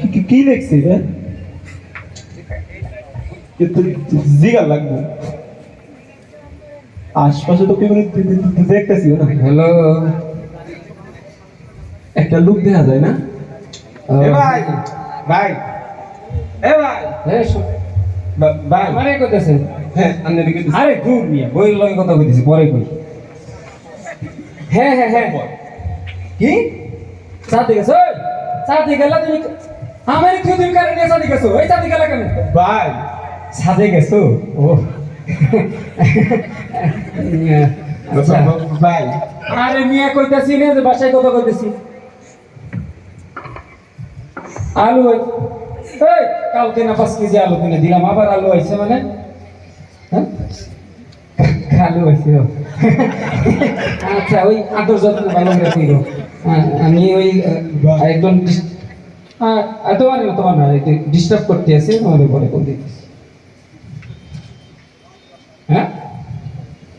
কি- কি- কি লিখছি রে কিন্তু জিগা লাগবে। আশপাশে তো কেউ দেখতেছি না হ্যালো একটা লুক দেখা যায় না? এ ভাই ভাই। এ ভাই। হ্যাঁ ভাই। মানে কইতেছেন হ্যাঁ আরে দূর মিয়া বই লগে কথা কইতেছি পরে কই। হ্যাঁ হ্যাঁ হ্যাঁ। কি? সাথে গেছো সাথে গেলা তুমি আমার তুই তুমি কারণে নিয়ে সাথে গেছো। ওই সাথে গেলা কেন? ভাই সাথে গেছো? ও। আচ্ছা। ভাই। আরে মিয়া কইতাছি না যে বাসায় কথা কইতেছি। আলু এই কালকে না পাঁচ কেজি আলু কিনে দিলাম? আবার আলু হয়েছে মানে? হ্যাঁ? আলু ও। আচ্ছা ওই আদর যত্ন ভালো করে আমি ওই আহ, তোমার না তোমার না ডিস্টার্ব করতে আছে আমাদের পরে কোন দিতেছি হ্যাঁ?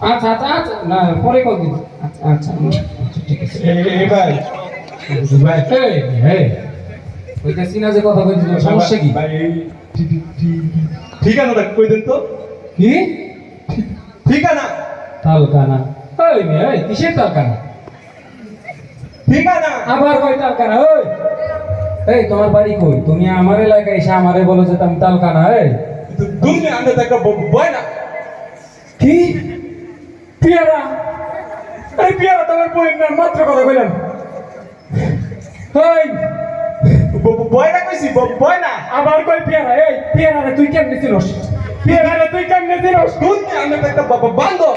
আচ্ছা আচ্ছা আচ্ছা না পরে কল দিন আচ্ছা আচ্ছা আচ্ছা, ঠিক আছে। এ- এ ভাই। ভাই। এই এই। কইতেছি না যে কথা কইতেছি সমস্যা কি? ভাই ঠিকানাটা কই দেন তো? কি? ঠিকানা? তালকানা। ওই মেয়ে কিসের তালকানা? ঠিকানা? আবার কই তালকানা ওই? এই তোমার বাড়ি কই? তুমি আমার এলাকায় এসে আমারে বলো যে তুমি তালকানা এই। দুনিয়া আনতে একটা ব- না। কি? পিয়ারা? এই পিয়ারা তোমার বইয়ের নাম মাত্র কথা কইলাম। ওই ব- ব- বয় না কইছি ব- না। আবার কই পেয়ারা? এই পেয়ারা তুই কেমনে চিনস? পেয়ারা তুই কেমনে চিনস? একটা ব- ব- বান্ধব।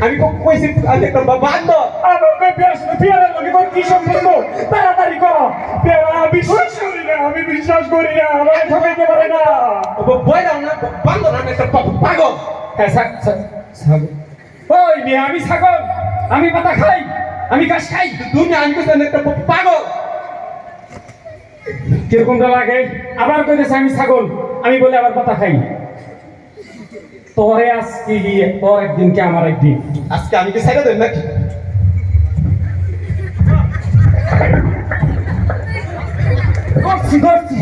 আমি কইছি আনতে। একটা ব- বান্ধব আবার কই সুন্দর পেয়ারা লগে তোর কি সম্পর্ক তাড়াতাড়ি কর। পেয়ারা বিশ্বাস করি না আমি বিশ্বাস করি না আমার ঠকাইতে পারে না। ব- বয় না না ব- বান্ধব আমি একটা পাগল। হ্যাঁ ছাগ ছাগ ওই মেয়ে আমি ছাগল আমি পাতা খাই আমি ঘাস খাই। দুনিয়া আমি কইছি একটা পাগল। কিরকমটা লাগে? আবার কইতেছে আমি ছাগল আমি বলে আবার পাতা খাই। তোরে আজকে গিয়ে তোর একদিন কে আমার একদিন আজকে আমি কি সাইডে দেন নাকি? করছি করছি।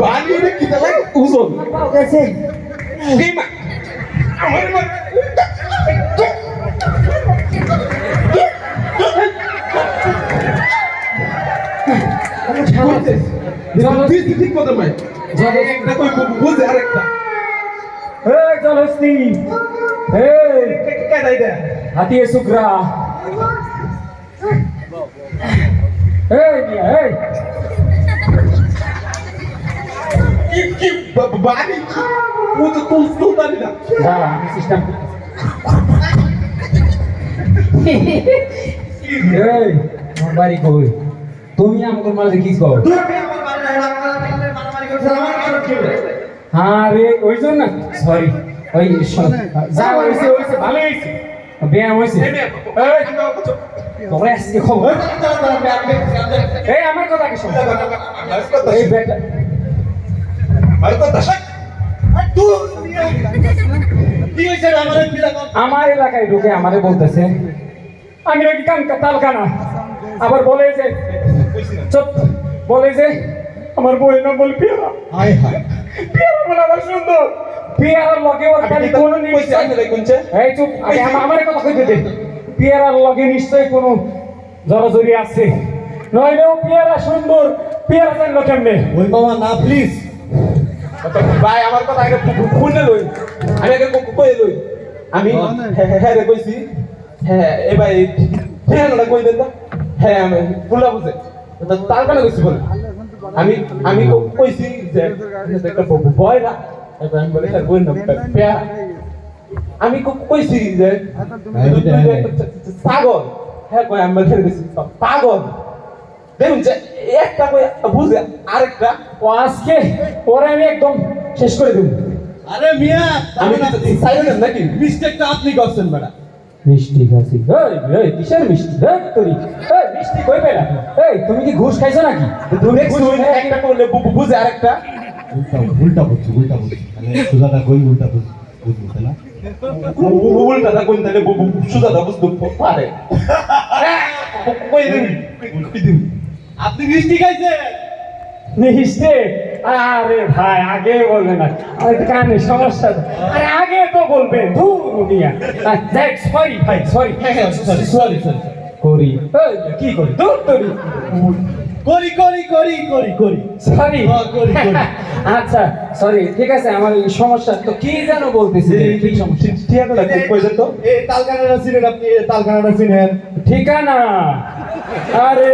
বাড়ি রে কি তালাই উজন। ঠিক মতো ভাই। একটা কই বুঝে আরেকটা। এই জলস্তি এই কে দাই দে হাতিয়ে শুক্রা। এই মিয়া এই কি কি বাড়ি? ও তো তুল তুল দাঁড়ি না। দাঁড়া আমি সিস্টেম এই আমার বাড়ি কই? তুমি আমাকে মাঝে কি কও? হ্যাঁ রে ওই জন্য সরি ওই যা হয়েছে হয়েছে ভালো হয়েছে। ব্যায়াম হয়েছে। তোমরা আজকে খবর। এই আমার কথা কি শোন? এই বেটা আমার এলাকায় ঢুকে আমারে বলতেছে আমি নাকি কান তালকানা আবার বলে যে চুপ। বলে যে আমার বইয়ের নাম বলে পেয়ারা। পেয়ারা বলে আমার সুন্দর। পেয়ারার লগে ওর খালি কোনো নিশ্চয় এই চুপ আমার কথা কইতে দে। পেয়ারার লগে নিশ্চয়ই কোনো জড়জড়ি আছে। নইলেও পেয়ারা সুন্দর। পেয়ারা জানলো কেমনে? ওই মামা না প্লিজ ভাই আমার কথা আগে শুনে লই। আমি আগে কই লই। আমি হ্যাঁ হ্যাঁ রে কইছি। হ্যাঁ এ ভাই হ্যাঁ না কই দেন তো? হ্যাঁ আমি ভুলা বুঝে। তার কারণে কইছি বলে। আমি আমি কইছি যে একটা ভয় না এবার আমি বলে হ্যাঁ বই না পেয়া আমি কইছি যে তুই যে একটা পাগল হ্যাঁ কই আমি বলে কইছি পাগল। দেখুন যে একটা কই বুঝে আরেকটা। ও আজকে ওরে আমি একদম শেষ করে দেব। আরে মিয়া আমি সাইলেন্ট নাকি? মিস্টেকটা আপনি করছেন ম্যাডাম। মিষ্টি খাসি। এই এই কিসের মিষ্টি? তোরি এই মিষ্টি কই পেলা? এই তুমি কি ঘুষ খাইছো নাকি? তুমি একটা করলে বুঝে আরেকটা। উল্টা বুঝছি উল্টা বুঝছি সুজাতা কই উল্টা বুঝ- বুঝব না? উল্টাটা তাহলে সুজাতা বুঝতে পারে। কই দিবি? কই দিবি আপনি মিষ্টি। খাইছে মিষ্টি। আরে ভাই আগে বলবে না। একটু কানে সমস্যা আরে আগে তো বলবে ধুর দুনিয়া। দেখ সরি ভাই সরি সরি সরি সরি করি। কি করি? দূর করি করি করি করি করি করি। সরি হ্যাঁ, করি। আচ্ছা সরি ঠিক আছে আমার সমস্যা তো কি যেন বলতেছি? কি সমস্যা। ঠিকানাটা কই যেত এই তালকানাটা চিনেন আপনি তালকানাটা চিনেন। ঠিকানা। আরে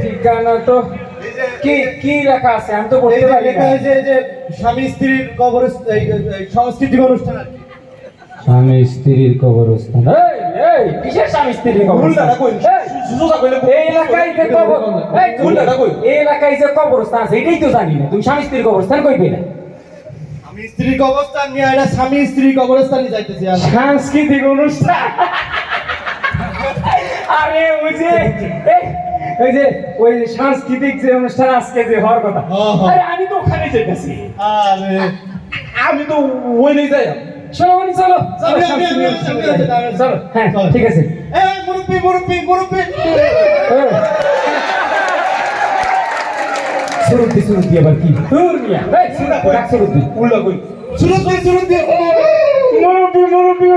ঠিকানা তো কি কি লেখা আছে? আমি তো যে পারি লেখা না। হয়েছে যে স্বামী স্ত্রীর কবর সাংস্কৃতিক অনুষ্ঠান আর স্বামী স্ত্রীর কবরস্থান। এই এই কিসের স্বামী স্ত্রীর কবরস্থান? এই, এলাকায় যে কবর এই এলাকায় যে কবরস্থান আছে এটাই তো জানি না। তুমি স্বামী স্ত্রীর কবরস্থান কই পেলে? আমি স্ত্রীর কবরস্থান নিয়ে এটা স্বামী স্ত্রী কবরস্থানে যাইতেছি সাংস্কৃতিক অনুষ্ঠান? আরে ওই যে এই, ওই যে ওই সাংস্কৃতিক যে অনুষ্ঠান আজকে যে হওয়ার কথা। আরে আমি তো ওখানে যেতেছি। আরে। আমি তো ওই নেই যাই। চলো মানে চলো চলো হ্যাঁ। ঠিক আছে। এই মুরব্বি মুরব্বি মুরব্বি। এই। সুরুদ্দি সুরুদ্দি আবার কি? দূর মিয়া। এই সুরুদ্দি উল্টা কই? শুরু দিয়ে মুরব্বি মুরব্বি